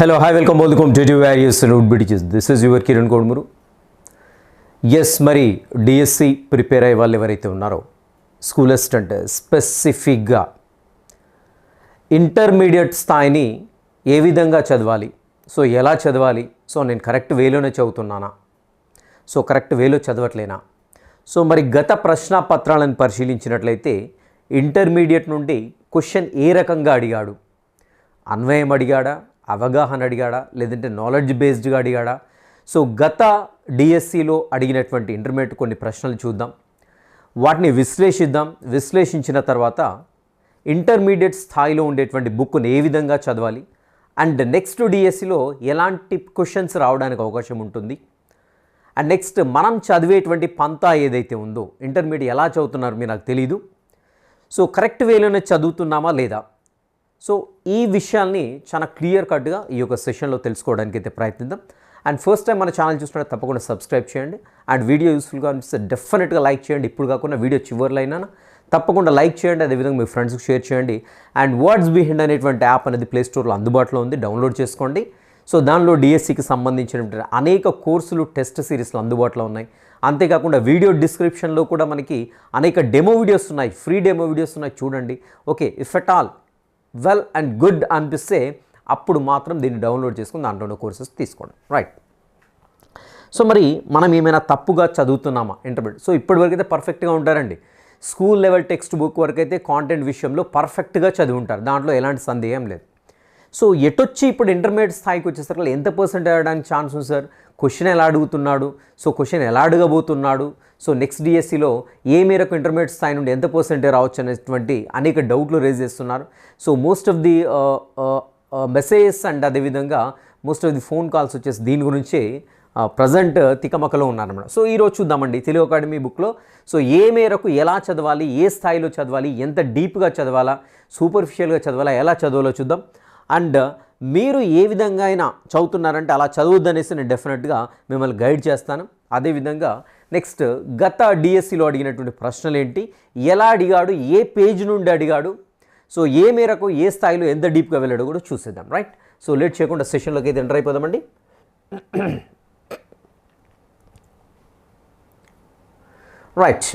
Hello hi welcome welcome to వ్యారియస్ route బిడిచెస్ this is your Kiran Kodumuru yes మరి DSC prepare అయ్యే వాళ్ళు ఎవరైతే ఉన్నారో స్కూల్ అసిస్టెంట్ స్పెసిఫిక్గా ఇంటర్మీడియట్ స్థాయిని ఏ విధంగా చదవాలి? సో ఎలా చదవాలి? సో నేను కరెక్ట్ వేలోనే చదువుతున్నానా? సో కరెక్ట్ వేలో చదవట్లేనా? సో మరి గత ప్రశ్న పత్రాలను పరిశీలించినట్లయితే ఇంటర్మీడియట్ నుండి క్వశ్చన్ ఏ రకంగా అడిగాడు? అన్వయం అడిగాడా? అవగాహన అడిగాడా? లేదంటే నాలెడ్జ్ బేస్డ్గా అడిగాడా? సో గత డిఎస్సిలో అడిగినటువంటి ఇంటర్మీడియట్ కొన్ని ప్రశ్నలు చూద్దాం. వాటిని విశ్లేషిద్దాం. విశ్లేషించిన తర్వాత ఇంటర్మీడియట్ స్థాయిలో ఉండేటువంటి బుక్ను ఏ విధంగా చదవాలి? అండ్ నెక్స్ట్ డిఎస్సిలో ఎలాంటి క్వశ్చన్స్ రావడానికి అవకాశం ఉంటుంది? అండ్ నెక్స్ట్ మనం చదివేటువంటి పంతా ఏదైతే ఉందో ఇంటర్మీడియట్ ఎలా చదువుతున్నారు మీరు నాకు తెలీదు. సో కరెక్ట్ వేలోనే చదువుతున్నామా లేదా? సో ఈ విషయాల్ని చాలా క్లియర్ కట్గా ఈ యొక్క సెషన్లో తెలుసుకోవడానికి అయితే ప్రయత్నిద్దాం. అండ్ ఫస్ట్ టైం మన ఛానల్ చూస్తున్నా తప్పకుండా సబ్స్క్రైబ్ చేయండి. అండ్ వీడియో యూస్ఫుల్గా అనిపిస్తే డెఫినెట్గా లైక్ చేయండి. ఇప్పుడు కాకుండా వీడియో చివరిలో అయినా తప్పకుండా లైక్ చేయండి. అదేవిధంగా మీ ఫ్రెండ్స్కి షేర్ చేయండి. అండ్ వర్డ్స్ బిహెండ్ అనేటువంటి యాప్ అనేది ప్లే స్టోర్లో అందుబాటులో ఉంది. డౌన్లోడ్ చేసుకోండి. సో దానిలో డిఎస్సికి సంబంధించినటువంటి అనేక కోర్సులు టెస్ట్ సిరీస్లు అందుబాటులో ఉన్నాయి. అంతేకాకుండా వీడియో డిస్క్రిప్షన్లో కూడా మనకి అనేక డెమో వీడియోస్ ఉన్నాయి. ఫ్రీ డెమో వీడియోస్ ఉన్నాయి. చూడండి. Okay. If at all well and good అనిపిస్తే అప్పుడు మాత్రం దీన్ని డౌన్లోడ్ చేసుకుని దాంట్లో కోర్సెస్ తీసుకోండి. రైట్. సో మరి మనం ఏమైనా తప్పుగా చదువుతున్నామా? ఇంటర్మీడియట్. సో ఇప్పటివరకు అయితే పర్ఫెక్ట్గా ఉంటారండి. స్కూల్ లెవెల్ టెక్స్ట్ బుక్ వరకు అయితే కాంటెంట్ విషయంలో పర్ఫెక్ట్గా చదివి ఉంటారు. దాంట్లో ఎలాంటి సందేహం లేదు. సో ఎటొచ్చి ఇప్పుడు ఇంటర్మీడియట్ స్థాయికి వచ్చేసరికి ఎంత పర్సెంట్ అవ్వడానికి ఛాన్స్ ఉంది సార్? క్వశ్చన్ ఎలా అడుగుతున్నాడు? సో క్వశ్చన్ ఎలా అడగబోతున్నాడు? సో నెక్స్ట్ డిఎస్సిలో ఏ మేరకు ఇంటర్మీడియట్ స్థాయి నుండి ఎంత పర్సెంటేజ్ రావచ్చు అనేటువంటి అనేక డౌట్లు రేజ్ చేస్తున్నారు. So most of the messages and అదేవిధంగా most of the phone calls వచ్చేసి దీని గురించే uh, ప్రజెంట్ తికమకలో ఉన్నారన్నమాట సో ఈరోజు చూద్దామండి. తెలుగు అకాడమీ బుక్లో సో ఏ మేరకు ఎలా చదవాలి? ఏ స్థాయిలో చదవాలి? ఎంత డీప్గా చదవాలా? సూపర్ఫిషియల్గా చదవాలా? ఎలా చదవాలో చూద్దాం. అండ్ మీరు ఏ విధంగా అయినా చదువుతున్నారంటే అలా చదవద్దనేసి నేను డెఫినెట్గా మిమ్మల్ని గైడ్ చేస్తాను. అదేవిధంగా నెక్స్ట్ గత డిఎస్సిలో అడిగినటువంటి ప్రశ్నలు ఏంటి? ఎలా అడిగాడు? ఏ పేజ్ నుండి అడిగాడు? సో ఏ మేరకు ఏ స్థాయిలో ఎంత డీప్గా వెళ్ళాడో కూడా చూసేద్దాం రైట్ సో లేట్ చేయకుండా సెషన్లోకి అయితే ఎంటర్ అయిపోదామండి. రైట్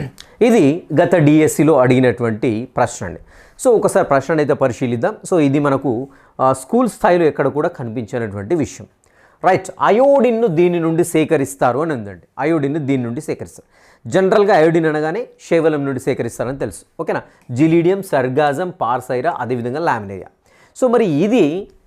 ఇది గత డిఎస్సిలో అడిగినటువంటి ప్రశ్న అండి. సో ఒకసారి ప్రశ్న అయితే పరిశీలిద్దాం. సో ఇది మనకు స్కూల్ స్థాయిలో ఎక్కడ కూడా కనిపించినటువంటి విషయం. రైట్ అయోడిన్ను దీని నుండి సేకరిస్తారు అని ఉందండి. అయోడిన్ను దీని నుండి సేకరిస్తారు. జనరల్గా అయోడిన్ అనగానే శేవలం నుండి సేకరిస్తారని తెలుసు. ఓకేనా? జిలీడియం సర్గాజం పార్సైరా అదేవిధంగా లామినేరియా. సో మరి ఇది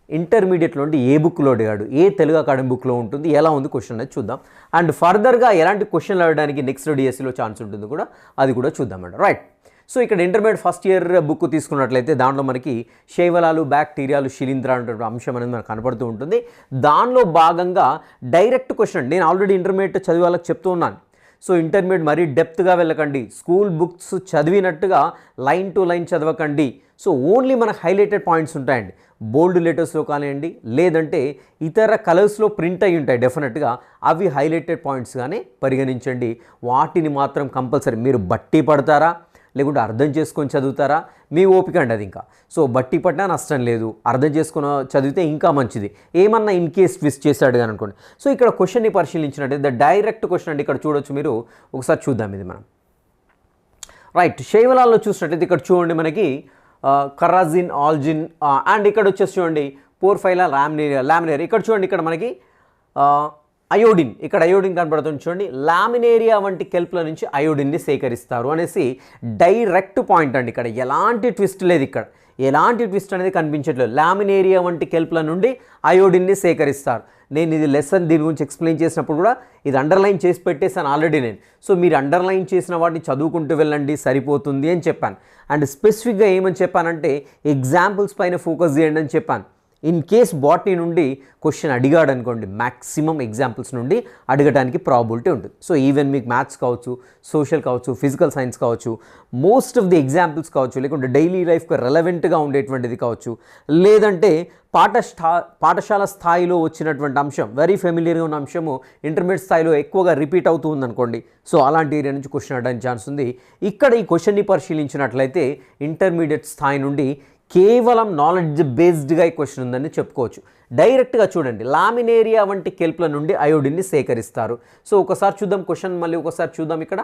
ఇంటర్మీడియట్లో ఉంటే ఏ బుక్లో అడిగాడు? ఏ తెలుగు అకాడమీ బుక్లో ఉంటుంది? ఎలా ఉంది క్వశ్చన్ అనేది చూద్దాం. అండ్ ఫర్దర్గా ఎలాంటి క్వశ్చన్లు అడగడానికి నెక్స్ట్ డిఎస్సిలో ఛాన్స్ ఉంటుంది కూడా అది కూడా చూద్దామండి. రైట్. సో ఇక్కడ ఇంటర్మీడియట్ ఫస్ట్ ఇయర్ బుక్ తీసుకున్నట్లయితే దాంట్లో మనకి శైవలాలు బ్యాక్టీరియాలు శిలీంధ్ర అనేటువంటి అంశం అనేది మనకు కనపడుతూ ఉంటుంది. దానిలో భాగంగా డైరెక్ట్ క్వశ్చన్ నేను ఆల్రెడీ ఇంటర్మీడియట్ చదివే వాళ్ళకి చెప్తూ ఉన్నాను. సో ఇంటర్మీడియట్ మరీ డెప్త్గా వెళ్ళకండి. స్కూల్ బుక్స్ చదివినట్టుగా లైన్ టు లైన్ చదవకండి. సో ఓన్లీ మనకు హైలైటెడ్ పాయింట్స్ ఉంటాయండి. బోల్డ్ లెటర్స్లో కానివ్వండి లేదంటే ఇతర కలర్స్లో ప్రింట్ అయి ఉంటాయి డెఫినెట్గా. అవి హైలైటెడ్ పాయింట్స్గానే పరిగణించండి. వాటిని మాత్రం కంపల్సరీ మీరు బట్టి పడతారా? లేకుంటే అర్థం చేసుకొని చదువుతారా? మీ ఓపిక అండి అది ఇంకా. సో బట్టి పట్టినా నష్టం లేదు. అర్థం చేసుకుని చదివితే ఇంకా మంచిది. ఏమన్నా ఇన్ కేస్ ట్విస్ట్ చేశాడు కానీ అనుకోండి. సో ఇక్కడ క్వశ్చన్ని పరిశీలించినట్టయితే డైరెక్ట్ క్వశ్చన్ అండి ఇక్కడ చూడొచ్చు మీరు. ఒకసారి చూద్దాం ఇది మనం. రైట్ శైవలాల్లో చూసినట్టయితే ఇక్కడ చూడండి మనకి కరాజిన్ ఆల్జిన్ అండ్ ఇక్కడ వచ్చేసి చూడండి పోర్ఫైలా లామినేరియా లామినేరియా. ఇక్కడ చూడండి ఇక్కడ మనకి అయోడిన్. ఇక్కడ అయోడిన్ కనబడుతుంది చూడండి. లామినేరియా వంటి కెల్ప్ల నుంచి అయోడిన్ని సేకరిస్తారు అనేసి డైరెక్ట్ పాయింట్ అండి ఇక్కడ. ఎలాంటి ట్విస్ట్ లేదు ఇక్కడ. ఎలాంటి ట్విస్ట్ అనేది కనిపించట్లేదు. లామినేరియా వంటి కెల్ప్ల నుండి అయోడిన్ని సేకరిస్తారు. నేను ఇది లెసన్ దీని గురించి ఎక్స్ప్లెయిన్ చేసినప్పుడు కూడా ఇది అండర్లైన్ చేసి పెట్టేసాను ఆల్రెడీ నేను. సో మీరు అండర్లైన్ చేసిన వాటిని చదువుకుంటూ వెళ్ళండి సరిపోతుంది అని చెప్పాను. అండ్ స్పెసిఫిక్గా ఏమని చెప్పానంటే ఎగ్జాంపుల్స్ పైన ఫోకస్ చేయండి అని చెప్పాను. ఇన్ కేస్ బాటనీ నుండి క్వశ్చన్ అడిగాడు అనుకోండి మ్యాక్సిమం ఎగ్జాంపుల్స్ నుండి అడగడానికి ప్రాబిలిటీ ఉంటుంది. సో ఈవెన్ మీకు మ్యాథ్స్ కావచ్చు సోషల్ కావచ్చు ఫిజికల్ సైన్స్ కావచ్చు మోస్ట్ ఆఫ్ ది ఎగ్జాంపుల్స్ కావచ్చు లేకుంటే డైలీ లైఫ్కి రెలవెంట్గా ఉండేటువంటిది కావచ్చు లేదంటే పాఠ పాఠశాల స్థాయిలో వచ్చినటువంటి అంశం వెరీ ఫెమిలియర్గా ఉన్న అంశము ఇంటర్మీడియట్ స్థాయిలో ఎక్కువగా రిపీట్ అవుతూ ఉందనుకోండి సో అలాంటి ఏరియా నుంచి క్వశ్చన్ అడడానికి ఛాన్స్ ఉంది. ఇక్కడ ఈ క్వశ్చన్ని పరిశీలించినట్లయితే ఇంటర్మీడియట్ స్థాయి నుండి కేవలం నాలెడ్జ్ బేస్డ్గా ఈ క్వశ్చన్ ఉందని చెప్పుకోవచ్చు. డైరెక్ట్గా చూడండి లామినేరియా వంటి కెల్పుల నుండి అయోడిన్ని సేకరిస్తారు. సో ఒకసారి చూద్దాం క్వశ్చన్ మళ్ళీ ఒకసారి చూద్దాం ఇక్కడ.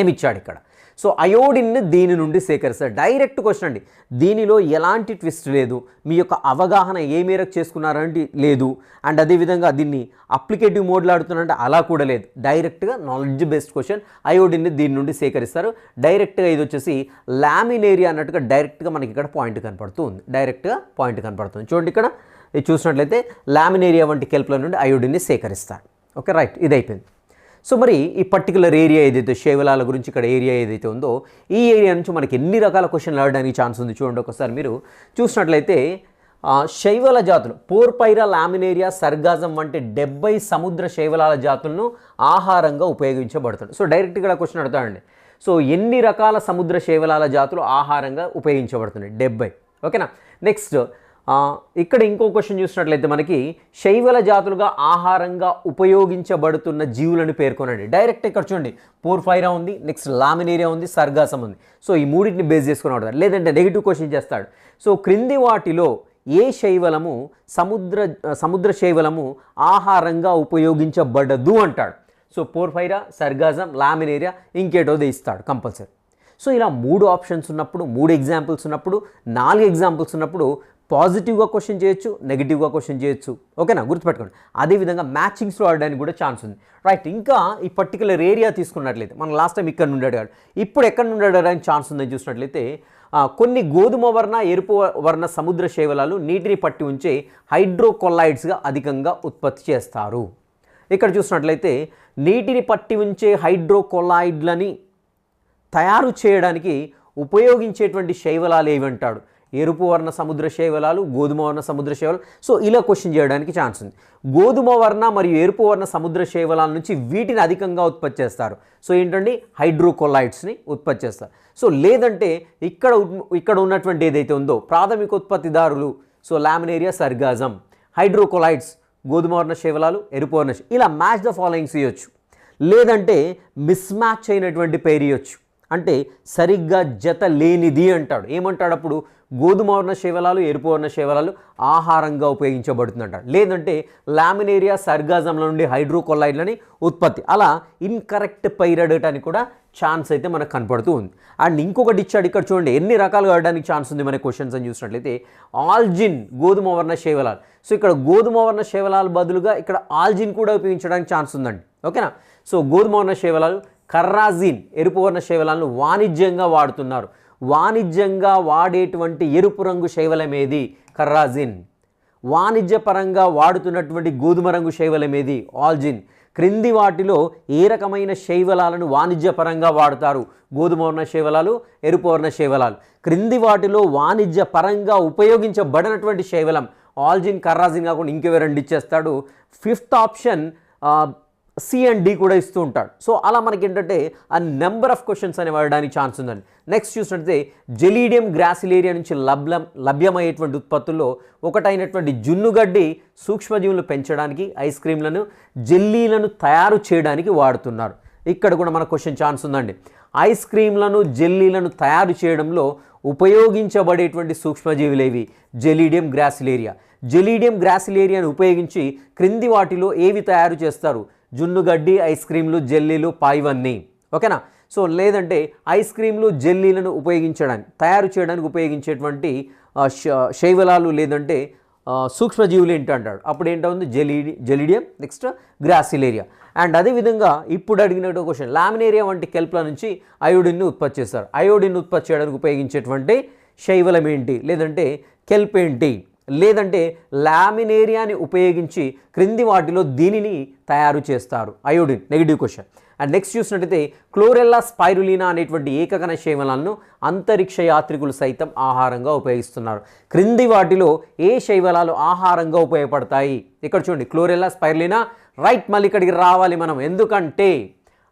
ఏమిచ్చాడు ఇక్కడ? సో అయోడిన్ని దీని నుండి సేకరిస్తారు. డైరెక్ట్ క్వశ్చన్ అండి. దీనిలో ఎలాంటి ట్విస్ట్ లేదు. మీ యొక్క అవగాహన ఏ మేరకు చేసుకున్నారంటే లేదు. అండ్ అదేవిధంగా దీన్ని అప్లికేటివ్ మోడ్లో ఆడుతున్నారంటే అలా కూడా లేదు. డైరెక్ట్గా నాలెడ్జ్ బేస్డ్ క్వశ్చన్ అయోడిన్ని దీని నుండి సేకరిస్తారు. డైరెక్ట్గా ఇది వచ్చేసి లామినేరియా అన్నట్టుగా డైరెక్ట్గా మనకి ఇక్కడ పాయింట్ కనపడుతూ ఉంది డైరెక్ట్గా పాయింట్ కనపడుతుంది. చూడండి ఇక్కడ. ఇది చూసినట్లయితే లామినేరియా వంటి కెల్పుల నుండి అయోడిన్ని సేకరిస్తారు. ఓకే రైట్ ఇది అయిపోయింది. సో మరి ఈ పర్టికులర్ ఏరియా ఏదైతే శైవలాల గురించి ఇక్కడ ఏరియా ఏదైతే ఉందో ఈ ఏరియా నుంచి మనకి ఎన్ని రకాల క్వశ్చన్లు అడగడానికి ఛాన్స్ ఉంది చూడండి ఒకసారి మీరు. చూసినట్లయితే శైవల జాతులు పోర్పైరా లామినేరియా సర్గాజం వంటి డెబ్బై సముద్ర శైవలాల జాతులను ఆహారంగా ఉపయోగించబడుతుంది సో డైరెక్ట్గా ఇక్కడ క్వశ్చన్ అడుగుతాడండి సో ఎన్ని రకాల సముద్ర శైవలాల జాతులు ఆహారంగా ఉపయోగించబడుతున్నాయి? డెబ్బై. ఓకేనా? నెక్స్ట్ ఇక్కడ ఇంకో క్వశ్చన్ చూసినట్లయితే మనకి శైవల జాతులుగా ఆహారంగా ఉపయోగించబడుతున్న జీవులను పేర్కొనండి. డైరెక్ట్ ఇక్కడ చూడండి. పోర్ఫైరా ఉంది నెక్స్ట్ లామినేరియా ఉంది సర్గాసం ఉంది. సో ఈ మూడింటిని బేస్ చేసుకుని అడుగుతాడు లేదంటే నెగిటివ్ క్వశ్చన్ చేస్తాడు. సో క్రింది వాటిలో ఏ శైవలము సముద్ర సముద్ర శైవలము ఆహారంగా ఉపయోగించబడదు అంటాడు. సో పోర్ఫైరా సర్గాజం లామినేరియా ఇంకేటోది ఇస్తాడు కంపల్సరీ సో ఇలా మూడు ఆప్షన్స్ ఉన్నప్పుడు మూడు ఎగ్జాంపుల్స్ ఉన్నప్పుడు నాలుగు ఎగ్జాంపుల్స్ ఉన్నప్పుడు పాజిటివ్గా క్వశ్చన్ చేయొచ్చు నెగిటివ్గా క్వశ్చన్ చేయొచ్చు. ఓకేనా? గుర్తుపెట్టుకోండి. అదేవిధంగా మ్యాచింగ్స్ ఆడడానికి కూడా ఛాన్స్ ఉంది. రైట్ ఇంకా ఈ పర్టికులర్ ఏరియా తీసుకున్నట్లయితే మనం లాస్ట్ టైం ఇక్కడ నుండి అడిగాడు. ఇప్పుడు ఎక్కడ నుండి అడగడానికి ఛాన్స్ ఉందని చూసినట్లయితే కొన్ని గోధుమ వర్ణ ఎరుపు వర్ణ సముద్ర శైవలాలు నీటిని పట్టి ఉంచే హైడ్రోకొల్లాయిడ్స్గా అధికంగా ఉత్పత్తి చేస్తారు. ఇక్కడ చూసినట్లయితే నీటిని పట్టి ఉంచే హైడ్రోకొల్లాయిడ్లని తయారు చేయడానికి ఉపయోగించేటువంటి శైవలాలు ఏవి అంటాడు? ఎరుపు వర్ణ సముద్ర శైవలాలు గోధుమ వర్ణ సముద్ర శైవలు సో ఇలా క్వశ్చన్ చేయడానికి ఛాన్స్ ఉంది. గోధుమ వర్ణ మరియు ఎరుపు వర్ణ సముద్ర శైవలాల నుంచి వీటిని అధికంగా ఉత్పత్తి చేస్తారు. సో ఏంటండి? హైడ్రోకోలైట్స్ని ఉత్పత్తి చేస్తారు. సో లేదంటే ఇక్కడ ఇక్కడ ఉన్నటువంటి ఏదైతే ఉందో ప్రాథమిక ఉత్పత్తిదారులు సో లామినేరియా సర్గాజం హైడ్రోకొలైట్స్ గోధుమ వర్ణ శైవలాలు ఎరుపు వర్ణ ఇలా మ్యాచ్ ద ఫాలోయింగ్స్ ఇవ్వచ్చు లేదంటే మిస్ మ్యాచ్ అయినటువంటి పేరు ఇవ్వచ్చు అంటే సరిగ్గా జత లేనిది అంటాడు. ఏమంటాడు అప్పుడు? గోధుమ వర్ణ శేవలాలు ఎరుపు వర్ణ శేవలాలు ఆహారంగా ఉపయోగించబడుతుంది అంటాడు లేదంటే లామినేరియా సర్గాజంల నుండి హైడ్రోకొల్లాయిడ్లని ఉత్పత్తి. అలా ఇన్కరెక్ట్ పైర్ కూడా ఛాన్స్ అయితే మనకు కనపడుతూ ఉంది. అండ్ ఇంకొకటి ఇచ్చాడు ఇక్కడ చూడండి. ఎన్ని రకాలుగా ఆడడానికి ఛాన్స్ ఉంది మన క్వశ్చన్స్ అని చూసినట్లయితే ఆల్జిన్ గోధుమ వర్ణ శేవలాలు. సో ఇక్కడ గోధుమ వర్ణ శేవలాలు బదులుగా ఇక్కడ ఆల్జిన్ కూడా ఉపయోగించడానికి ఛాన్స్ ఉందండి. ఓకేనా? సో గోధుమ వర్ణ శేవలాలు కర్రాజిన్ ఎరుపు వర్ణ శైవలాలను వాణిజ్యంగా వాడుతున్నారు. వాణిజ్యంగా వాడేటువంటి ఎరుపు రంగు శైవలమేది? కర్రాజిన్. వాణిజ్యపరంగా వాడుతున్నటువంటి గోధుమ రంగు శైవలమేది? ఆల్జిన్. క్రింది వాటిలో ఏ రకమైన శైవలాలను వాణిజ్యపరంగా వాడతారు? గోధుమ వర్ణ శైవలాలు ఎరుపు వర్ణ శైవలాలు. క్రింది వాటిలో వాణిజ్యపరంగా ఉపయోగించబడినటువంటి శైవలం. ఆల్జిన్ కర్రాజిన్ కాకుండా ఇంకెవరండి ఇచ్చేస్తాడు? Fifth option C and D కూడా ఇస్తూ ఉంటాడు. సో అలా మనకి ఏంటంటే ఆ నెంబర్ ఆఫ్ క్వశ్చన్స్ అనే వాడడానికి ఛాన్స్ ఉందండి. నెక్స్ట్ చూసినట్లయితే జెలీడియం గ్రాసిలేరియా నుంచి లభ్యం లభ్యమయ్యేటువంటి ఉత్పత్తుల్లో ఒకటైనటువంటి జున్నుగడ్డి సూక్ష్మజీవులు పెంచడానికి ఐస్ క్రీమ్లను జెల్లీలను తయారు చేయడానికి వాడుతున్నారు. ఇక్కడ కూడా మన క్వశ్చన్ ఛాన్స్ ఉందండి. ఐస్ క్రీమ్లను జెల్లీలను తయారు చేయడంలో ఉపయోగించబడేటువంటి సూక్ష్మజీవులేవి? జెలీడియం గ్రాసిలేరియా జెలీడియం గ్రాసిలేరియాను ఉపయోగించి క్రింది వాటిలో ఏవి తయారు చేస్తారు? జున్నుగడ్డి ఐస్ క్రీమ్లు జెల్లీలు పాయివన్నీ. ఓకేనా? సో లేదంటే ఐస్ క్రీమ్లు జెల్లీలను ఉపయోగించడానికి తయారు చేయడానికి ఉపయోగించేటువంటి శ- శైవలాలు లేదంటే సూక్ష్మజీవులు ఏంటి అంటాడు అప్పుడు ఏంటవుంది జెలీ జెలిడియం నెక్స్ట్ గ్రాసిలేరియా. అండ్ అదేవిధంగా ఇప్పుడు అడిగినట్టు క్వశ్చన్ లామినేరియా వంటి కెల్ప్ల నుంచి అయోడిన్ని ఉత్పత్తి చేస్తారు. అయోడిన్ ఉత్పత్తి చేయడానికి ఉపయోగించేటువంటి శైవలం ఏంటి? లేదంటే కెల్ప్ ఏంటి? లేదంటే లామినేరియాని ఉపయోగించి క్రింది వాటిలో దీనిని తయారు చేస్తారు. Iodine negative question and next చూసినట్టయితే క్లోరెల్లా స్పైరులీనా అనేటువంటి ఏకకణ శైవలాలను అంతరిక్ష యాత్రికులు సైతం ఆహారంగా ఉపయోగిస్తున్నారు. క్రింది వాటిలో ఏ శైవలాలు ఆహారంగా ఉపయోగపడతాయి? ఇక్కడ చూడండి క్లోరెల్లా స్పైరులీనా రైట్ మళ్ళీ ఇక్కడికి రావాలి మనం. ఎందుకంటే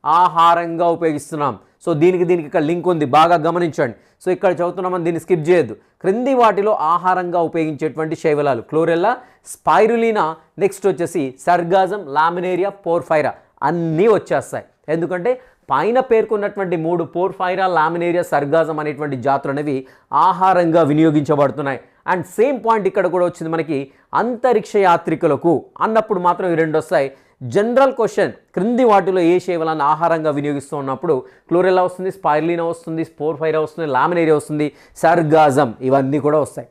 ఆహారంగా ఉపయోగిస్తున్నాం. సో దీనికి దీనికి ఇక్కడ లింక్ ఉంది బాగా గమనించండి. సో ఇక్కడ చదువుతున్నామని దీన్ని స్కిప్ చేయొద్దు. క్రింది వాటిలో ఆహారంగా ఉపయోగించేటువంటి శైవలాలు. క్లోరెల్లా స్పైరులీనా నెక్స్ట్ వచ్చేసి సర్గాజం లామినేరియా పోర్ఫైరా. అన్నీ వచ్చేస్తాయి. ఎందుకంటే పైన పేర్కొన్నటువంటి మూడు పోర్ఫైరా లామినేరియా సర్గాజం అనేటువంటి జాతులు అనేవి ఆహారంగా వినియోగించబడుతున్నాయి. అండ్ సేమ్ పాయింట్ ఇక్కడ కూడా వచ్చింది మనకి అంతరిక్ష యాత్రికులకు అన్నప్పుడు మాత్రం ఈ రెండు వస్తాయి. జనరల్ క్వశ్చన్ క్రింది వాటిలో ఏ శైవలాన్ని ఆహారంగా వినియోగిస్తూ ఉన్నప్పుడు క్లోరెల్లా వస్తుంది స్పైర్లీనా వస్తుంది స్పోర్ఫైరా వస్తుంది లామినేరియా వస్తుంది సర్గాజం ఇవన్నీ కూడా వస్తాయి.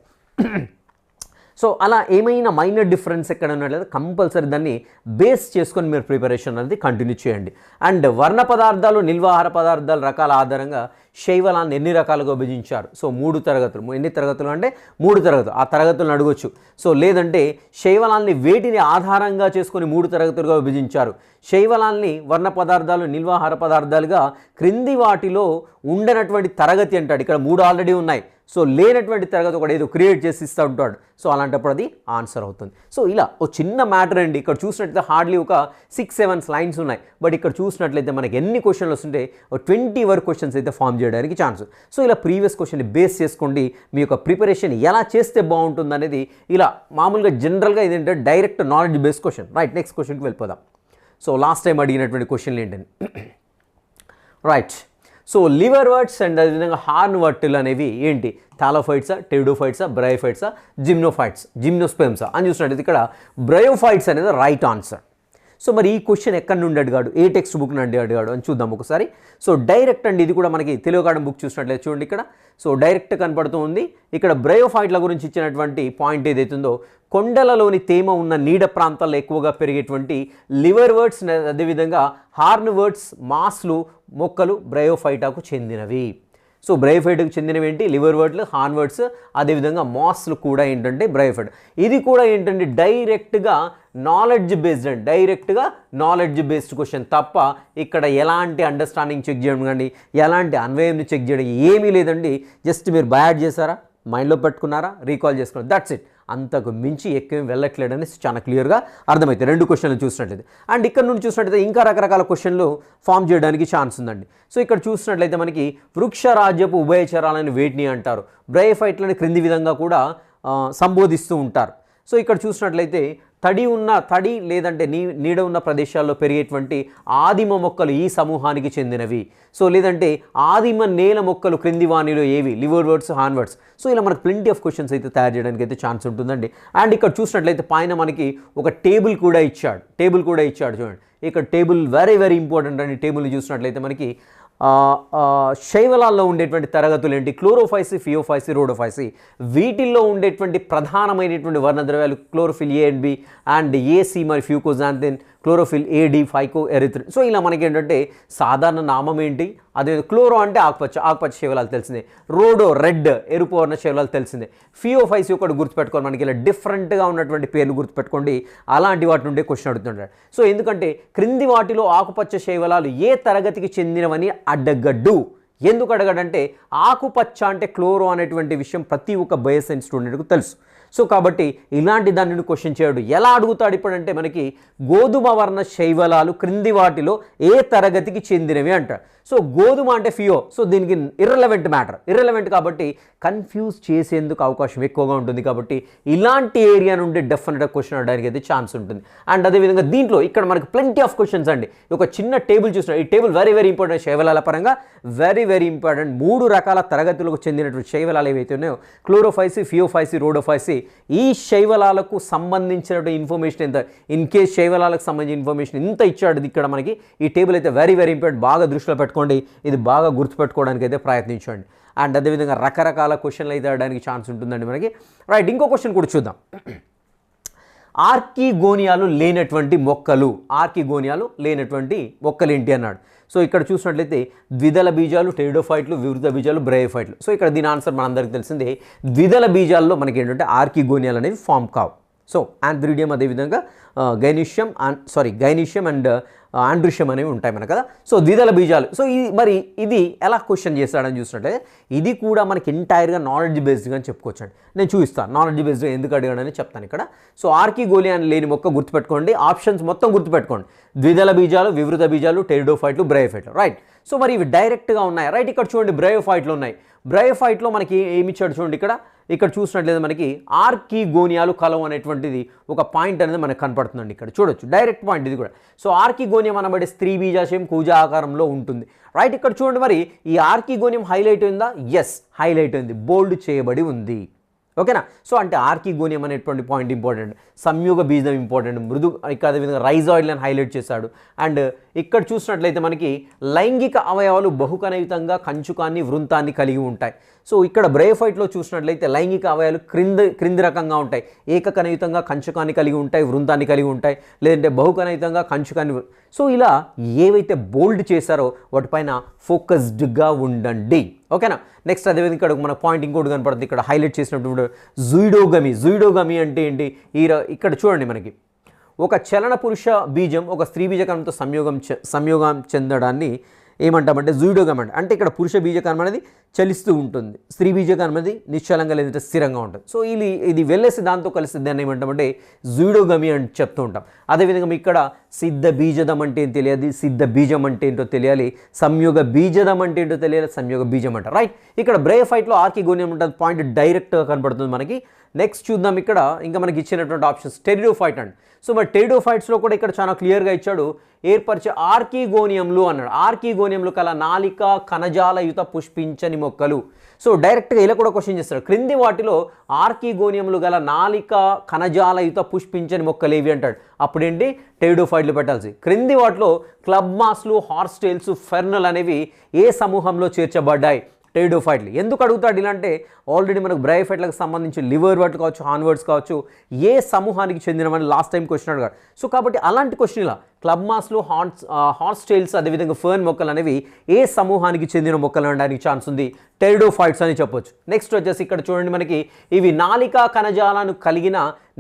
సో అలా ఏమైనా మైనర్ డిఫరెన్స్ ఎక్కడ ఉన్నట్లయితే కంపల్సరీ దాన్ని బేస్ చేసుకొని మీరు ప్రిపరేషన్ అనేది కంటిన్యూ చేయండి. అండ్ వర్ణ పదార్థాలు నిల్వాహార పదార్థాల రకాల ఆధారంగా శైవలాన్ని ఎన్ని రకాలుగా విభజించారు? సో మూడు తరగతులు. ఎన్ని తరగతులు అంటే మూడు తరగతులు. ఆ తరగతులను అడగొచ్చు. సో లేదంటే శైవలాన్ని వేటిని ఆధారంగా చేసుకొని మూడు తరగతులుగా విభజించారు? శైవలాన్ని వర్ణ పదార్థాలు నిల్వాహార పదార్థాలుగా క్రింది వాటిలో ఉండనటువంటి తరగతి అంటాడు. ఇక్కడ మూడు ఆల్రెడీ ఉన్నాయి. సో లేనటువంటి తరగతి ఒకటి ఏదో క్రియేట్ చేసి ఇస్తూ ఉంటాడు. సో అలాంటప్పుడు అది ఆన్సర్ అవుతుంది. సో ఇలా ఓ చిన్న మ్యాటర్ అండి. ఇక్కడ చూసినట్లయితే హార్డ్లీ ఒక సిక్స్ సెవెన్ లైన్స్ ఉన్నాయి. బట్ ఇక్కడ చూసినట్లయితే మనకి ఎన్ని క్వశ్చన్లు వస్తుంటే ట్వంటీ వరకు క్వశ్చన్స్ అయితే ఫామ్ చేయడానికి ఛాన్స్ సో ఇలా ప్రీవియస్ క్వశ్చన్ని బేస్ చేసుకోండి. మీ యొక్క ప్రిపరేషన్ ఎలా చేస్తే బాగుంటుంది అనేది ఇలా మామూలుగా జనరల్గా ఇదేంటంటే direct knowledge base question right next క్వశ్చన్కి వెళ్ళిపోదాం. సో లాస్ట్ టైం అడిగినటువంటి క్వశ్చన్లు ఏంటని right so liverworts and అదేవిధంగా హార్న్ వర్టులు అనేవి ఏంటి? థాలోఫైట్సా టెడోఫైట్సా బ్రయోఫైట్సా జిమ్నోఫైట్స్ జిమ్నోస్పెమ్సా అని చూసినట్టయితే ఇక్కడ బ్రయోఫైట్స్ అనేది రైట్ ఆన్సర్. సో మరి ఈ క్వశ్చన్ ఎక్కడి నుండి అడిగాడు? ఏ టెక్స్ట్ బుక్ నుండి అడిగాడు అని చూద్దాం ఒకసారి. సో డైరెక్ట్ అండి ఇది కూడా మనకి తెలుగు బుక్ చూసినట్లయితే చూడండి ఇక్కడ. సో డైరెక్ట్ కనపడుతూ ఉంది. ఇక్కడ బ్రయోఫైట్ల గురించి ఇచ్చినటువంటి పాయింట్ ఏదైతుందో కొండలలోని తేమ ఉన్న నీడ ప్రాంతాల్లో ఎక్కువగా పెరిగేటువంటి లివర్ వర్డ్స్ అదేవిధంగా హార్న్ వర్డ్స్ మాస్లు మొక్కలు బ్రయోఫైటాకు చెందినవి. సో బ్రయోఫైట్కి చెందినవి ఏంటి? లివర్ వర్డ్లు హార్న్ వర్డ్స్ అదేవిధంగా మాస్లు కూడా ఏంటంటే బ్రయోఫైట్ ఇది కూడా ఏంటంటే డైరెక్ట్గా నాలెడ్జ్ బేస్డ్ అండి. డైరెక్ట్గా నాలెడ్జ్ బేస్డ్ క్వశ్చన్ తప్ప ఇక్కడ ఎలాంటి అండర్స్టాండింగ్ చెక్ చేయడం కానీ ఎలాంటి అన్వయంని చెక్ చేయడం ఏమీ లేదండి. జస్ట్ మీరు బయాడ్ చేశారా? మైండ్లో పెట్టుకున్నారా? రీకాల్ చేసుకున్నారు? దట్స్ ఇట్ అంతకు మించి ఎక్కువ వెళ్ళట్లేడని చాలా క్లియర్గా అర్థమైతే రెండు క్వశ్చన్లు చూసినట్లయితే. అండ్ ఇక్కడ నుండి చూసినట్లయితే ఇంకా రకరకాల క్వశ్చన్లు ఫామ్ చేయడానికి ఛాన్స్ ఉందండి. సో ఇక్కడ చూసినట్లయితే మనకి వృక్షరాజ్యపు ఉభయచరాలని వేటిని అంటారు? బ్రయఫైట్లని క్రింది విధంగా కూడా సంబోధిస్తూ ఉంటారు. సో ఇక్కడ చూసినట్లయితే తడి ఉన్న తడి లేదంటే నీ నీడ ఉన్న ప్రదేశాల్లో పెరిగేటువంటి ఆదిమ మొక్కలు ఈ సమూహానికి చెందినవి. సో లేదంటే ఆదిమ నేల మొక్కలు క్రింది వాణిలో ఏవి? Liver words హాన్వర్డ్స్. సో ఇలా మనకు ప్లింటీ ఆఫ్ క్వశ్చన్స్ అయితే తయారు చేయడానికి అయితే ఛాన్స్ ఉంటుందండి. అండ్ ఇక్కడ చూసినట్లయితే పైన మనకి ఒక టేబుల్ కూడా ఇచ్చాడు. టేబుల్ కూడా ఇచ్చాడు చూడండి. ఇక్కడ టేబుల్ వెరీ వెరీ ఇంపార్టెంట్ అండి. టేబుల్ని చూసినట్లయితే మనకి శైవలాల్లో ఉండేటువంటి తరగతులు ఏంటి? Chlorophyceae phaeophyceae Rhodophyceae. వీటిల్లో ఉండేటువంటి ప్రధానమైనటువంటి వర్ణద్రవ్యాలు chlorophyll A and B and AC మరి fucoxanthin chlorophyll A D phycoerythrin so ఇలా మనకి ఏంటంటే సాధారణ నామం ఏంటి? అదే క్లోరో అంటే ఆకుపచ్చ ఆకుపచ్చ శైవలాలు తెలిసిందే. రోడో రెడ్ ఎరుపు వర్ణ శివలాలు తెలిసిందే. ఫియోఫైస్ ఒకటి గుర్తుపెట్టుకోవాలి మనకి ఇలా డిఫరెంట్గా ఉన్నటువంటి పేర్లు గుర్తుపెట్టుకోండి. అలాంటి వాటి నుండే క్వశ్చన్ అడుగుతుంటాడు. సో ఎందుకంటే క్రింది వాటిలో ఆకుపచ్చ శైవలాలు ఏ తరగతికి చెందినవని అడ్డగడ్డు ఎందుకు అడగడంటే ఆకుపచ్చ అంటే క్లోరో అనేటువంటి విషయం ప్రతి ఒక్క బయోసైన్స్ స్టూడెంట్కు తెలుసు. సో కాబట్టి ఇలాంటి దానిని క్వశ్చన్ చేయడు. ఎలా అడుగుతాడు ఇప్పుడంటే మనకి గోధుమ వర్ణ శైవలాలు క్రింది వాటిలో ఏ తరగతికి చెందినవి అంటాడు. సో గోధుమ అంటే ఫియో సో దీనికి ఇర్రెలవెంట్ మ్యాటర్ ఇర్రెలవెంట్ కాబట్టి కన్ఫ్యూజ్ చేసేందుకు అవకాశం ఎక్కువగా ఉంటుంది కాబట్టి ఇలాంటి ఏరియా నుండి డెఫినెట్గా క్వశ్చన్ అడడానికి అయితే ఛాన్స్ ఉంటుంది. అండ్ అదేవిధంగా దీంట్లో ఇక్కడ మనకి ప్లెంటీ ఆఫ్ క్వశ్చన్స్ అండి. ఒక చిన్న టేబుల్ చూసిన ఈ టేబుల్ వెరీ వెరీ ఇంపార్టెంట్ శైవలాల పరంగా వెరీ వెరీ ఇంపార్టెంట్ మూడు రకాల తరగతులకు చెందినటువంటి శైవలాలు ఏవైతే ఉన్నాయో క్లోరోఫైసి ఫియోఫైసి రోడోఫైసి ఈ శైవలాలకు సంబంధించినటువంటి ఇన్ఫర్మేషన్ ఎంత? ఇన్ కేస్ శైవలాలకు సంబంధించిన ఇన్ఫర్మేషన్ ఇంత ఇచ్చాడు ఇక్కడ మనకి ఈ టేబుల్ అయితే వెరీ వెరీ ఇంపార్టెంట్ బాగా దృష్టిలో పెట్టుకోండి. ఇది బాగా గుర్తుపెట్టుకోవడానికి అయితే ప్రయత్నించండి. అండ్ అదేవిధంగా రకరకాల క్వశ్చన్లు అయితే అడడానికి ఛాన్స్ ఉంటుందండి మనకి. రైట్ ఇంకో క్వశ్చన్ కూడా చూద్దాం. ఆర్కిగోనియాలు లేనటువంటి మొక్కలు ఆర్కిగోనియాలు లేనటువంటి మొక్కలు ఏంటి అన్నాడు. సో ఇక్కడ చూసినట్లయితే ద్విదళ బీజాలు టెరిడోఫైట్లు వివృత బీజాలు బ్రయోఫైట్లు. సో ఇక్కడ దీని ఆన్సర్ మనందరికీ తెలిసిందే. ద్విదళ బీజాల్లో మనకి ఏంటంటే ఆర్కిగోనియాలు అనేవి ఫామ్ కావు. సో ఆంథ్రిడియం అదేవిధంగా గైనిష్యం సారీ గైనిష్యం అండ్ ఆండ్రిష్యం అనేవి ఉంటాయి మన కదా. సో ద్విదళ బీజాలు. సో ఇది మరి ఇది ఎలా క్వశ్చన్ చేస్తాడని చూసినట్లయితే ఇది కూడా మనకి ఎంటైర్గా నాలెడ్జ్ బేస్డ్గా అని చెప్పుకోవచ్చండి. నేను చూపిస్తాను నాలెడ్జ్ బేస్డ్గా ఎందుకు అడిగాడని చెప్తాను ఇక్కడ. సో ఆర్కి గోలి అని లేని మొక్క గుర్తుపెట్టుకోండి ఆప్షన్స్ మొత్తం గుర్తుపెట్టుకోండి. ద్విదళ బీజాలు వివృత బీజాలు టెరిడోఫైట్లు బ్రయోఫైట్లు రైట్ సో మరి ఇవి డైరెక్ట్గా ఉన్నాయి రైట్ ఇక్కడ చూడండి బ్రయోఫైట్లు ఉన్నాయి. బ్రయోఫైట్లో మనకి ఏమి ఇచ్చాడు చూడండి ఇక్కడ? ఇక్కడ చూసినట్లయితే మనకి ఆర్కీ గోనియాలు కలవు అనేటువంటిది ఒక పాయింట్ అనేది మనకు కనపడుతుందండి ఇక్కడ. చూడొచ్చు డైరెక్ట్ పాయింట్ ఇది కూడా. సో ఆర్కీ గోనియం అనబడే స్త్రీ బీజాశయం కూజా ఆకారంలో ఉంటుంది. రైట్ ఇక్కడ చూడండి మరి ఈ ఆర్కీ గోనియం హైలైట్ అయిందా? ఎస్ హైలైట్ అయింది బోల్డ్ చేయబడి ఉంది. ఓకేనా? సో అంటే ఆర్కిగోనియం అనేటువంటి పాయింట్ ఇంపార్టెంట్ సంయోగ బీజం ఇంపార్టెంట్ మృదు ఇక్కడ అదేవిధంగా రైజాయిడ్ అని హైలైట్ చేశాడు. అండ్ ఇక్కడ చూసినట్లయితే మనకి లైంగిక అవయవాలు బహుకనయుతంగా కంచుకాన్ని వృంతాన్ని కలిగి ఉంటాయి. సో ఇక్కడ బ్రేఫైట్లో చూసినట్లయితే లైంగిక అవయాలు క్రింది క్రింది రకంగా ఉంటాయి. ఏకకనయుతంగా కంచుకాన్ని కలిగి ఉంటాయి వృందాన్ని కలిగి ఉంటాయి లేదంటే బహుకనయుతంగా కంచుకాన్ని సో ఇలా ఏవైతే బోల్డ్ చేశారో వాటిపైన ఫోకస్డ్గా ఉండండి. ఓకేనా? నెక్స్ట్ అదేవిధంగా ఇక్కడ మన పాయింట్ ఇంకోటి కనపడుతుంది. ఇక్కడ హైలైట్ చేసినటువంటి జూడోగమి. జూడోగమి అంటే ఏంటి? ఈ ఇక్కడ చూడండి మనకి. ఒక చలన పురుష బీజం ఒక స్త్రీ బీజకణంతో సంయోగం చె- సంయోగం చెందడాన్ని ఏమంటామంటే జూడోగం అంటే అంటే ఇక్కడ పురుష బీజకణం అనేది చలిస్తూ ఉంటుంది. స్త్రీ బీజకణం అనేది నిశ్చలంగా లేదంటే స్థిరంగా ఉంటుంది. సో ఇది ఇది వెళ్ళేసి దాంతో కలిసి దాన్ని ఏమంటామంటే జూడోగమి అని చెప్తూ ఉంటాం. అదేవిధంగా ఇక్కడ సిద్ధ బీజదం అంటే ఏం తెలియాలి? సిద్ధ బీజం అంటే ఏంటో తెలియాలి. సంయోగ బీజదం అంటే ఏంటో తెలియాలి. సంయోగ బీజం అంటే రైట్ ఇక్కడ బ్రేఫైట్లో ఆర్కి గోనియం ఉంటుంది పాయింట్ డైరెక్ట్గా కనబడుతుంది మనకి. నెక్స్ట్ చూద్దాం ఇక్కడ. ఇంకా మనకి ఇచ్చినటువంటి ఆప్షన్స్ టెరిడోఫైట్ అండ్. సో మరి టెరిడోఫైట్స్లో కూడా ఇక్కడ చాలా క్లియర్గా ఇచ్చాడు. ఏర్పరిచే ఆర్కీగోనియంలు అన్నాడు. ఆర్కీగోనియంలు కల నాలిక కణజాలయుత పుష్పించని మొక్కలు. సో డైరెక్ట్గా ఇలా కూడా క్వశ్చన్ చేస్తారు క్రింది వాటిలో ఆర్కీగోనియంలు గల నాలిక కణజాలయుత పుష్పించని మొక్కలు ఏవి అంటాడు. అప్పుడేంటి? టెరిడోఫైట్లు పెట్టాల్సి. క్రింది వాటిలో క్లబ్ మాస్లు హార్స్టైల్స్ ఫెర్నల్ అనేవి ఏ సమూహంలో చేర్చబడ్డాయి? టెరిడోఫైట్లు ఎందుకు అడుగుతాడు ఇలా అంటే ఆల్రెడీ మనకు బ్రైఫైట్లకు సంబంధించి లివర్ వర్డ్ కావచ్చు హాన్వర్డ్స్ కావచ్చు ఏ సమూహానికి చెందినవని లాస్ట్ టైం క్వశ్చన్ అడిగాడు. సో కాబట్టి అలాంటి క్వశ్చన్ ఇలా. క్లబ్ మాస్లు హార్స్ హార్స్ టైల్స్ అదేవిధంగా ఫర్న్ మొక్కలు అనేవి ఏ సమూహానికి చెందిన మొక్కలు అనడానికి ఛాన్స్ ఉంది? టెరిడోఫైట్స్ అని చెప్పొచ్చు. నెక్స్ట్ వచ్చేసి ఇక్కడ చూడండి మనకి ఇవి నాలికా కణజాలను కలిగిన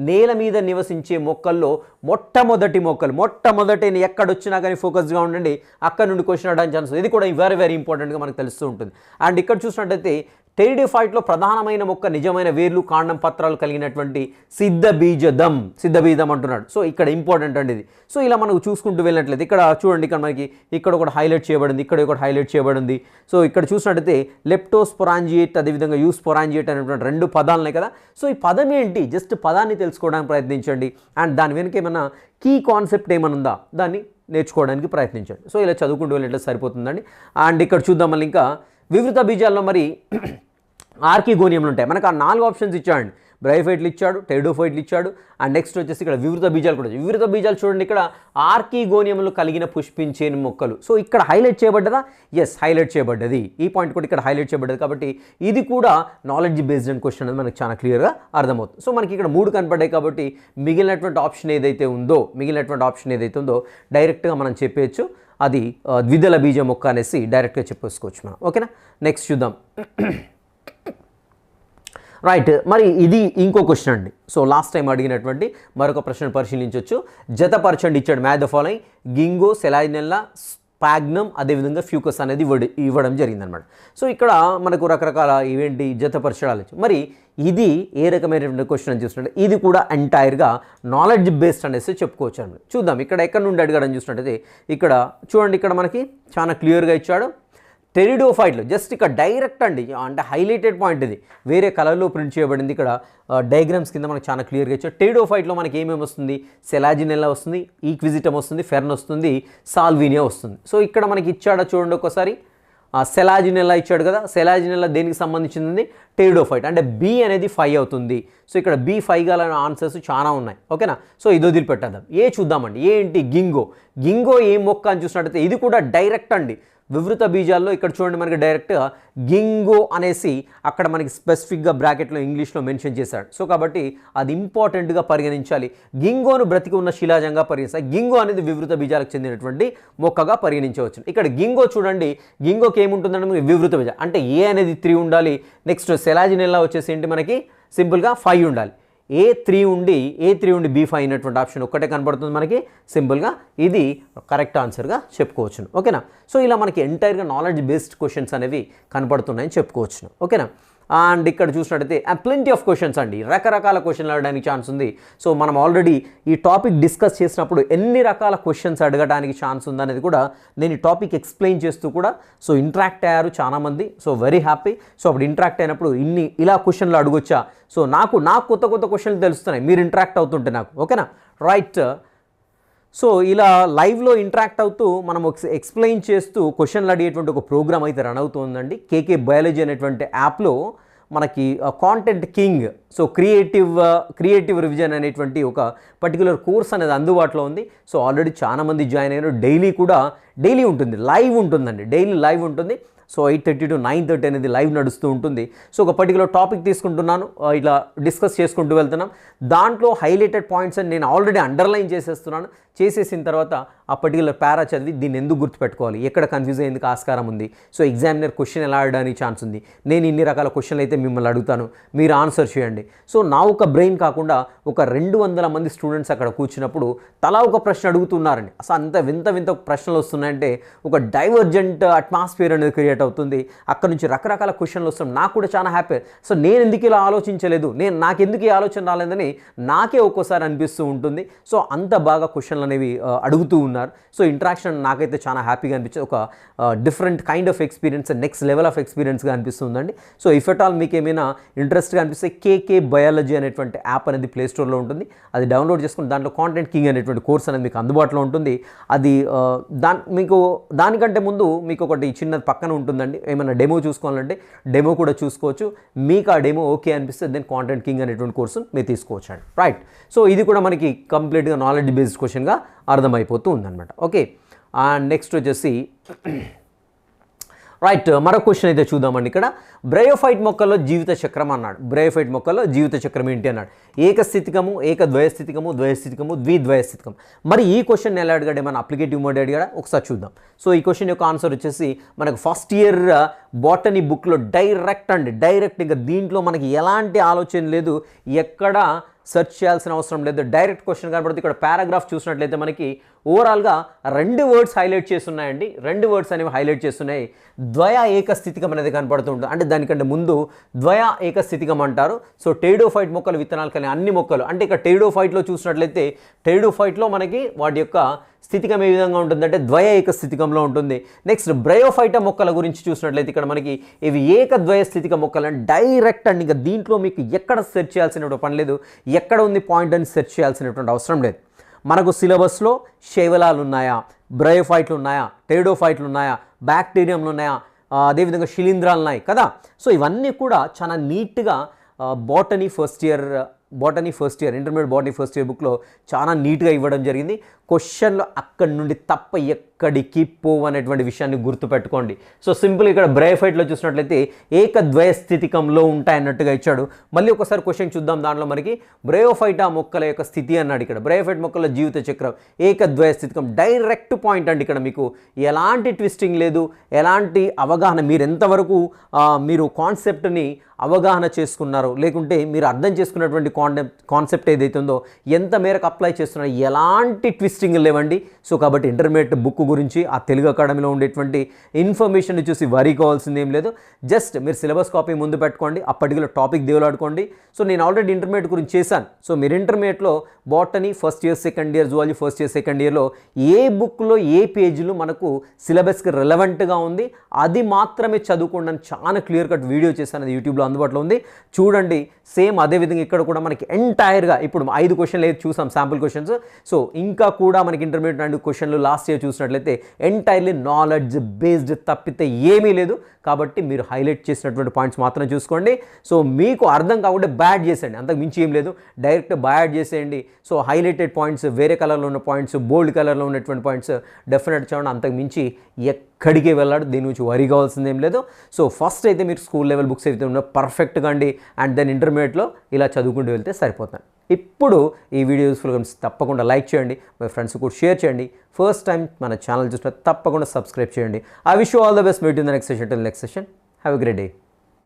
నేల మీద నివసించే మొక్కల్లో మొట్టమొదటి మొక్కలు. మొట్టమొదటి ఎక్కడొచ్చినా కానీ ఫోకస్గా ఉండండి. అక్కడ నుండి క్వశ్చన్ అడడానికి ఛాన్స్ ఇది కూడా వెరీ వెరీ ఇంపార్టెంట్గా మనకు తెలుస్తూ ఉంటుంది. అండ్ ఇక్కడ చూసినట్టయితే టెరిడిఫైట్లో ప్రధానమైన మొక్క నిజమైన వేర్లు కాండం పత్రాలు కలిగినటువంటి సిద్ధబీజదం సిద్ధబీజం అంటున్నాడు. సో ఇక్కడ ఇంపార్టెంట్ అండి ఇది. సో ఇలా మనకు చూసుకుంటూ వెళ్ళినట్లయితే ఇక్కడ చూడండి ఇక్కడ మనకి ఇక్కడ ఒకటి హైలైట్ చేయబడింది ఇక్కడ ఒకటి హైలైట్ చేయబడింది. సో ఇక్కడ చూసినట్లయితే లెప్టోస్పొరాంజియేట్ అదేవిధంగా యూస్పొరాంజియేట్ అనేటువంటి రెండు పదాలు ఉన్నాయి కదా. సో ఈ పదం ఏంటి? జస్ట్ పదాన్ని తెలుసుకోవడానికి ప్రయత్నించండి. అండ్ దాని వెనుక ఏమైనా కీ కాన్సెప్ట్ ఏమైనా ఉందా దాన్ని నేర్చుకోవడానికి ప్రయత్నించండి. సో ఇలా చదువుకుంటూ వెళ్ళినట్లు సరిపోతుందండి. అండ్ ఇక్కడ చూద్దాం మళ్ళీ ఇంకా వివృత బీజాల్లో మరి ఆర్కిగోనియంలు ఉంటాయి. మనకు ఆ నాలుగు ఆప్షన్స్ ఇచ్చాడండి బ్రైఫైట్లు ఇచ్చాడు టెరిడోఫైట్లు ఇచ్చాడు అండ్ నెక్స్ట్ వచ్చేసి ఇక్కడ వివృత బీజాలు కూడా వివృత బీజాలు చూడండి ఇక్కడ ఆర్కిగోనియములు కలిగిన పుష్పించేని మొక్కలు. సో ఇక్కడ హైలైట్ చేయబడ్డదా? ఎస్ హైలైట్ చేయబడ్డది. ఈ పాయింట్ కూడా ఇక్కడ హైలైట్ చేయబడ్డది కాబట్టి ఇది కూడా నాలెడ్జ్ బేస్డ్ అండ్ క్వశ్చన్ అనేది మనకు చాలా క్లియర్గా అర్థమవుతుంది. సో మనకి ఇక్కడ మూడు కనపడ్డాయి కాబట్టి మిగిలినటువంటి ఆప్షన్ ఏదైతే ఉందో మిగిలినటువంటి ఆప్షన్ ఏదైతే ఉందో డైరెక్ట్గా మనం చెప్పేయచ్చు. అది ద్విదళ బీజ మొక్క అనేసి డైరెక్ట్గా చెప్పేసుకోవచ్చు మనం. ఓకేనా? నెక్స్ట్ చూద్దాం. రైట్ మరి ఇది ఇంకో క్వశ్చన్ అండి. సో లాస్ట్ టైం అడిగినటువంటి మరొక ప్రశ్న పరిశీలించవచ్చు జతపరచండి ఇచ్చాడు. Match the following ginkgo selaginella sphagnum అదేవిధంగా ఫ్యూకస్ అనేది ఇవ్వడం జరిగిందనమాట. సో ఇక్కడ మనకు రకరకాల ఇవేంటి జతపరచడాలు మరి ఇది ఏ రకమైనటువంటి క్వశ్చన్ అని చూసినట్టు ఇది కూడా ఎంటైర్గా నాలెడ్జ్ బేస్డ్ అనేసి చెప్పుకోవచ్చు అండి. చూద్దాం ఇక్కడ ఎక్కడ నుండి అడిగాడని చూసినట్టయితే ఇక్కడ చూడండి ఇక్కడ మనకి చాలా క్లియర్గా ఇచ్చాడు. టెరిడోఫైట్లు జస్ట్ ఇక్కడ డైరెక్ట్ అండి అంటే హైలైటెడ్ పాయింట్ ఇది. వేరే కలర్లో ప్రింట్ చేయబడింది ఇక్కడ డయాగ్రామ్స్ కింద మనకు చాలా క్లియర్గా ఇచ్చారు టెరిడోఫైట్లో మనకి ఏమేమి వస్తుంది? సెలాజినెల్లా వస్తుంది ఈక్విజిటమ్ వస్తుంది ఫెర్న్ వస్తుంది సాల్వీనియా వస్తుంది. సో ఇక్కడ మనకి ఇచ్చాడా చూడండి ఒకసారి సెలాజినెల్లా ఇచ్చాడు కదా? సెలాజినెల్లా దేనికి సంబంధించింది? టెరిడోఫైట్ అంటే బి అనేది ఫైవ్ అవుతుంది. సో ఇక్కడ బి ఫైవ్ గల ఆన్సర్స్ చాలా ఉన్నాయి. ఓకేనా? సో ఇది వదిలిపెట్టేద్దాం. ఏ చూద్దామండి. ఏంటి? గింగో. గింగో ఏ మొక్క అని చూసినట్టయితే ఇది కూడా డైరెక్ట్ అండి. వివృత బీజాల్లో ఇక్కడ చూడండి మనకి డైరెక్ట్ గింగో అనేసి అక్కడ మనకి స్పెసిఫిక్గా బ్రాకెట్లో ఇంగ్లీష్లో మెన్షన్ చేశాడు. సో కాబట్టి అది ఇంపార్టెంట్గా పరిగణించాలి. గింగోను బ్రతికి ఉన్న శిలాజంగా పరిగణిస్తాయి గింగో అనేది వివృత బీజాలకు చెందినటువంటి మొక్కగా పరిగణించవచ్చు. ఇక్కడ గింగో చూడండి. గింగోకి ఏముంటుందంటే వివృత బీజ. అంటే ఏ అనేది త్రీ ఉండాలి. నెక్స్ట్ సెలాజినెల్లా వచ్చేసి ఏంటి మనకి? సింపుల్గా ఫైవ్ ఉండాలి. ఏ త్రీ ఉండి ఏ త్రీ ఉండి బీ ఫైవ్ అయినటువంటి ఆప్షన్ ఒక్కటే కనబడుతుంది మనకి. సింపుల్గా ఇది కరెక్ట్ ఆన్సర్గా చెప్పుకోవచ్చును. ఓకేనా సో ఇలా మనకి ఎంటైర్గా నాలెడ్జ్ బేస్డ్ క్వశ్చన్స్ అనేవి కనపడుతున్నాయని చెప్పుకోవచ్చును. ఓకేనా అండ్ ఇక్కడ చూసినట్టయితే ప్లెంటీ ఆఫ్ క్వశ్చన్స్ అండి. రకరకాల క్వశ్చన్లు అడగడానికి ఛాన్స్ ఉంది. సో మనం ఆల్రెడీ ఈ టాపిక్ డిస్కస్ చేసినప్పుడు ఎన్ని రకాల క్వశ్చన్స్ అడగడానికి ఛాన్స్ ఉందనేది కూడా నేను ఈ టాపిక్ ఎక్స్ప్లెయిన్ చేస్తూ కూడా సో ఇంటరాక్ట్ అయ్యారు చాలామంది. సో వెరీ హ్యాపీ సో అప్పుడు ఇంటరాక్ట్ అయినప్పుడు ఇన్ని ఇలా క్వశ్చన్లు అడగొచ్చా? సో నాకు నాకు కొత్త కొత్త క్వశ్చన్లు తెలుస్తున్నాయి. మీరు ఇంటరాక్ట్ అవుతుంటే నాకు. ఓకేనా? రైట్ సో ఇలా లైవ్లో ఇంటరాక్ట్ అవుతూ మనం ఒక ఎక్స్ప్లెయిన్ చేస్తూ క్వశ్చన్లు అడిగేటువంటి ఒక ప్రోగ్రామ్ అయితే రన్ అవుతుందండి. కేకే బయాలజీ అనేటువంటి యాప్లో మనకి content king so creative creative revision అనేటువంటి ఒక పర్టికులర్ కోర్స్ అనేది అందుబాటులో ఉంది. సో ఆల్రెడీ చాలామంది జాయిన్ అయ్యారు డైలీ కూడా డైలీ ఉంటుంది. లైవ్ ఉంటుందండి. డైలీ లైవ్ ఉంటుంది. So eight thirty to nine thirty అనేది లైవ్ నడుస్తూ ఉంటుంది. సో ఒక పర్టికులర్ టాపిక్ తీసుకుంటున్నాను. ఇలా డిస్కస్ చేసుకుంటూ వెళ్తున్నాం. దాంట్లో హైలైటెడ్ పాయింట్స్ అని నేను ఆల్రెడీ అండర్లైన్ చేసేస్తున్నాను. చేసేసిన తర్వాత ఆ పర్టికులర్ పారా చదివి దీన్ని ఎందుకు గుర్తుపెట్టుకోవాలి? ఎక్కడ కన్ఫ్యూజ్ అయ్యేందుకు ఆస్కారం ఉంది? సో ఎగ్జామినర్ క్వశ్చన్ ఎలా ఆడడానికి ఛాన్స్ ఉంది? నేను ఇన్ని రకాల క్వశ్చన్లు అయితే మిమ్మల్ని అడుగుతాను. మీరు ఆన్సర్ చేయండి. సో నా ఒక బ్రెయిన్ కాకుండా ఒక రెండు వందల మంది స్టూడెంట్స్ అక్కడ కూర్చున్నప్పుడు తలా ఒక ప్రశ్న అడుగుతున్నారండి. అసలు అంత వింత వింత ప్రశ్నలు వస్తున్నాయంటే ఒక డైవర్జెంట్ అట్మాస్ఫియర్ అనేది క్రియేట్ అవుతుంది. అక్కడ నుంచి రకరకాల క్వశ్చన్లు వస్తున్నాయి. నాకు కూడా చాలా హ్యాపీ సో నేను ఎందుకు ఇలా ఆలోచించలేదు? నేను నాకెందుకు ఈ ఆలోచన రాలేదని నాకే ఒక్కోసారి అనిపిస్తూ ఉంటుంది. సో అంత బాగా క్వశ్చన్లు అనేవి అడుగుతూ ఉన్నారు. సో ఇంట్రాక్షన్ నాకైతే చాలా హ్యాపీగా అనిపించింది. ఒక different kind of experience next level of ఎక్స్పీరియన్స్గా అనిపిస్తుందండి. సో ఇఫ్ ఎట్ ఆల్ మీకు ఏమైనా ఇంట్రెస్ట్గా అనిపిస్తే కేకే బయాలజీ అనేటువంటి యాప్ అనేది ప్లే స్టోర్లో ఉంటుంది. అది డౌన్లోడ్ చేసుకుని దాంట్లో కాంటెంట్ కింగ్ అనేటువంటి కోర్స్ అనేది మీకు అందుబాటులో ఉంటుంది. అది దా మీకు దానికంటే ముందు మీకు ఒకటి చిన్నది పక్కన ఉంటుందండి. ఏమైనా డెమో చూసుకోవాలంటే డెమో కూడా చూసుకోవచ్చు. మీకు ఆ డెమో ఓకే అనిపిస్తే దెన్ కాంటెంట్ కింగ్ అనేటువంటి కోర్సు మీరు తీసుకోవచ్చు అండి రైట్ సో ఇది కూడా మనకి కంప్లీట్గా నాలెడ్జ్ బేస్డ్ క్వశ్చన్గా అర్థమైపోతూ ఉందన్నమాట. ఓకే అండ్ నెక్స్ట్ వచ్చేసి రైట్ మరో క్వశ్చన్ అయితే చూద్దామండి ఇక్కడ. బ్రయోఫైట్ మొక్కల్లో జీవిత చక్రం అన్నాడు. బ్రయోఫైట్ మొక్కల్లో జీవిత చక్రం ఏంటి అన్నాడు. ఏకస్థితికము ఏక ద్వయస్థితికము ద్వయస్థితికము ద్విద్వయస్థితికం మరి ఈ క్వశ్చన్ ఎలా అడిగాడు మన అప్లికేటివ్ మోడ్ అడిగాడా? ఒకసారి చూద్దాం. సో ఈ క్వశ్చన్ యొక్క ఆన్సర్ వచ్చేసి మనకు ఫస్ట్ ఇయర్ బాటనీ బుక్లో డైరెక్ట్ అండి. డైరెక్ట్ ఇంకా దీంట్లో మనకి ఎలాంటి ఆలోచన లేదు. ఎక్కడ సెర్చ్ చేయాల్సిన అవసరం లేదు. డైరెక్ట్ క్వశ్చన్ కనబడుతుంది. ఇక్కడ పారాగ్రాఫ్ చూసినట్లయితే మనకి ఓవరాల్గా రెండు వర్డ్స్ హైలైట్ చేస్తున్నాయండి. రెండు వర్డ్స్ అనేవి హైలైట్ చేస్తున్నాయి. ద్వయ ఏకస్థితికం అనేది కనపడుతుంటుంది అంటే దానికంటే ముందు ద్వయ ఏకస్థితికం అంటారు. సో టేడోఫైట్ మొక్కలు విత్తనాలు కానీ అన్ని మొక్కలు. అంటే ఇక్కడ టేడోఫైట్లో చూసినట్లయితే టేడోఫైట్లో మనకి వాటి యొక్క స్థితికం ఏ విధంగా ఉంటుందంటే ద్వయ ఏక స్థితికంలో ఉంటుంది. నెక్స్ట్ బ్రయోఫైట మొక్కల గురించి చూసినట్లయితే ఇక్కడ మనకి ఇవి ఏక ద్వయ స్థితిక మొక్కలు అని డైరెక్ట్ అండి. ఇంకా దీంట్లో మీకు ఎక్కడ సెర్చ్ చేయాల్సిన పని లేదు. ఎక్కడ ఉంది పాయింట్ అని సెర్చ్ చేయాల్సినటువంటి అవసరం లేదు. మనకు సిలబస్లో శైవలాలు ఉన్నాయా బ్రయోఫైట్లు ఉన్నాయా టెరిడోఫైట్లు ఉన్నాయా బ్యాక్టీరియంలు ఉన్నాయా అదేవిధంగా శిలీంధ్రాలు ఉన్నాయి కదా. సో ఇవన్నీ కూడా చాలా నీట్గా botany first year botany first year intermediate botany first year బుక్లో చాలా నీట్గా ఇవ్వడం జరిగింది. క్వశ్చన్లు అక్కడి నుండి తప్ప ఎక్కడికి పోవు అనేటువంటి విషయాన్ని గుర్తుపెట్టుకోండి. సో సింపుల్ ఇక్కడ బ్రేఫైట్లో చూసినట్లయితే ఏకద్వయ స్థితికంలో ఉంటాయన్నట్టుగా ఇచ్చాడు. మళ్ళీ ఒకసారి క్వశ్చన్ చూద్దాం దాంట్లో మనకి బ్రయోఫైటా మొక్కల యొక్క స్థితి అన్నాడు ఇక్కడ. బ్రేయోఫైట్ మొక్కల జీవిత చక్రం ఏకద్వయ స్థితికం డైరెక్ట్ పాయింట్ అండి ఇక్కడ మీకు. ఎలాంటి ట్విస్టింగ్ లేదు. ఎలాంటి అవగాహన మీరు ఎంతవరకు మీరు కాన్సెప్ట్ని అవగాహన చేసుకున్నారు లేకుంటే మీరు అర్థం చేసుకున్నటువంటి కాన్సెప్ట్ కాన్సెప్ట్ ఏదైతే ఉందో ఎంత మేరకు అప్లై చేస్తున్నారో ఎలాంటి ట్విస్ట్ ట్విస్టింగ్ లేవండి. సో కాబట్టి ఇంటర్మీడియట్ బుక్ గురించి ఆ తెలుగు అకాడమీలో ఉండేటువంటి ఇన్ఫర్మేషన్ చూసి వరీ కావాల్సింది ఏం లేదు. జస్ట్ మీరు సిలబస్ కాపీ ముందు పెట్టుకోండి ఆ పర్టికులర్ టాపిక్ దేవులాడుకోండి సో నేను ఆల్రెడీ ఇంటర్మీడియట్ గురించి చేశాను. సో మీరు ఇంటర్మీడియట్లో botany first year second year zoology first year second ఇయర్లో ఏ బుక్లో ఏ పేజీలు మనకు సిలబస్కి రెలవెంట్గా ఉంది అది మాత్రమే చదువుకోండి అని చాలా క్లియర్ కట్ వీడియో చేశాను. అది యూట్యూబ్లో అందుబాటులో ఉంది. చూడండి సేమ్ అదే విధంగా ఇక్కడ కూడా మనకి ఎంటైర్గా ఇప్పుడు ఐదు క్వశ్చన్లు అయితే చూసాం శాంపుల్ క్వశ్చన్స్. సో ఇంకా కూడా మనకి ఇంటర్మీడియట్ అండ్ క్వశ్చన్లు లాస్ట్ ఇయర్ చూసినట్లయితే ఎంటైర్లీ నాలెడ్జ్ బేస్డ్ తప్పితే ఏమీ లేదు. కాబట్టి మీరు హైలైట్ చేసినటువంటి పాయింట్స్ మాత్రం చూసుకోండి. సో మీకు అర్థం కాకుండా బ్యాడ్ చేసేయండి. అంతకు మించి ఏం లేదు. డైరెక్ట్ బ్యాడ్ చేసేయండి. సో హైలైటెడ్ పాయింట్స్ వేరే కలర్లో ఉన్న పాయింట్స్ బోల్డ్ కలర్లో ఉన్నటువంటి పాయింట్స్ డెఫినెట్ చూడండి. అంతకు మించి ఎక్కడికి వెళ్ళాడు. దీని నుంచి వరి కావాల్సింది ఏం లేదు. సో ఫస్ట్ అయితే మీరు స్కూల్ లెవెల్ బుక్స్ అయితే ఉన్న పర్ఫెక్ట్గా అండి. అండ్ దెన్ ఇంటర్మీడియట్లో ఇలా చదువుకుంటూ వెళ్తే సరిపోతుంది. ఇప్పుడు ఈ వీడియో యూస్ఫుల్గా అనిపిస్తే తప్పకుండా లైక్ చేయండి మీ ఫ్రెండ్స్ కూడా షేర్ చేయండి. ఫస్ట్ టైం మన ఛానల్ చూసిన తప్పకుండా సబ్స్క్రైబ్ చేయండి. I wish all the best meet in the next session till next session have a great day